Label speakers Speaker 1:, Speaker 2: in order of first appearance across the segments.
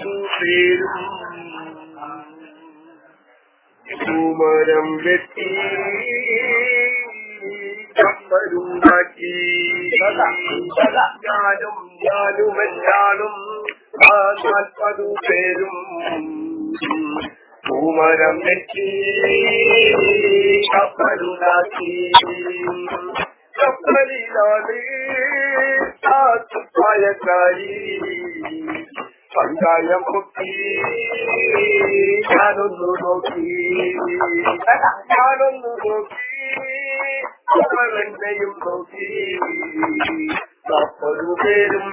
Speaker 1: പത്തു പേരും പൂമരം വെട്ടി കപ്പലുണ്ടാക്കി ഞാനും ഞാനുമെല്ലാളും ആ നാൽപ്പതു പേരും പൂമരം വെട്ടി കപ്പലുണ്ടാക്കി കപ്പലിലാണ് പായക്കാരി. പങ്കായം പൊക്കി ഞാനൊന്നു നോക്കി. ഞാനൊന്നു നോക്കി അവരെന്നെയും നോക്കി. അപ്പൊരു പേരും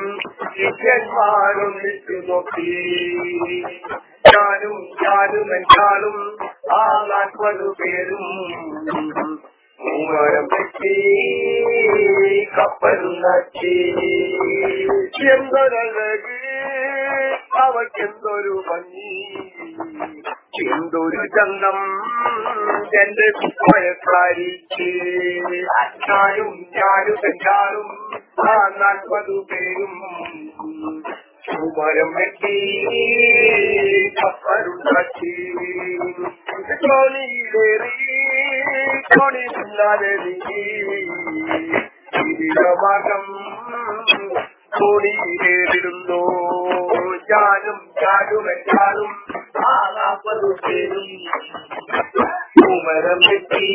Speaker 1: ശിഷ്യന്മാരൊന്നിച്ചു നോക്കി. ഞാനും ഞാനും എന്നാലും ആ നാൽപ്പതു പേരും മൂവരം വെട്ടി നക്കി. എന്തൊരഴക് അവയ്ക്കെന്തൊരു ഭംഗി? എന്തൊരു ചന്തം? എന്റെ കുപ്പായക്കാരിക്ക് ഞാനും ഞാനും ആ നാൽപ്പതു പേരും മരം വെട്ടി കപ്പലുണ്ടാക്കി. തോണിയിലേറി തോണിയില്ലാതെ മാർഗം തോണിയിലേറിടുന്നു ഞാനും ഞാനും എന്നാലും ആ നാൽപ്പതു പേരും ഉമരം വെട്ടി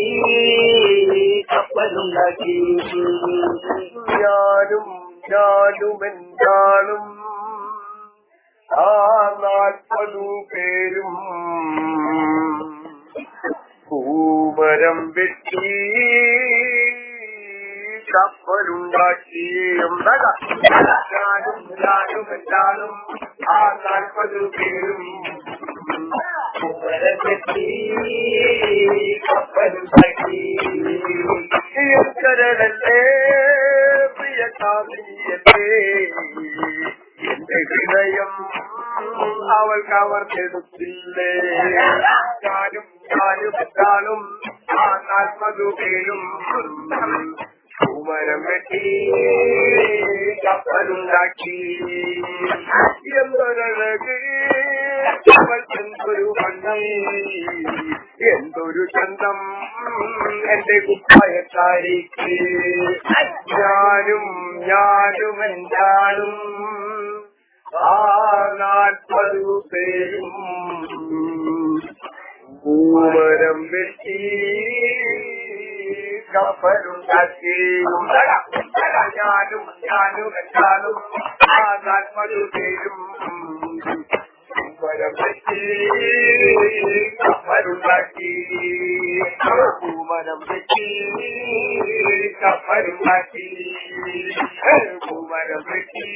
Speaker 1: കപ്പലുണ്ടാക്കി ഞാനും എന്നാലും ആ നാൽപ്പതു പേരും പൂമരം വെട്ടി കപ്പലുണ്ടാക്കി ഞാനും ഞാനും എന്നാലും ആ നാൽപ്പതു പേരും. വെട്ടി കപ്പലുണ്ടാക്കി പ്രിയങ്കരനല്ലേ പ്രിയ കാമിനിയല്ലേ എന്റെ ഹൃദയം അവൾ കവർന്നെടുത്തില്ലേ? ഞാനും ഞാനും എത്താനും ആ നാൽപ്പതു പേരും. പൂമരം വെട്ടി കപ്പലുണ്ടാക്കി എന്തൊരു ഭംഗി. എന്തൊരു ചന്തം. എന്റെ കുപ്പായക്കാരിക്ക് ഞാനും ഞാനും എന്താളും. ആ നാൽപ്പതു പേരും. പൂമരം വെട്ടി. കപ്പലുണ്ടാക്കി ഞാനും ഞാനും എന്താളും ആ നാൽപ്പതു പേരും പൂമരം വെട്ടി കപ്പലുണ്ടാക്കി പൂമരം വെട്ടി കപ്പലുണ്ടാക്കി പൂമരം വെട്ടി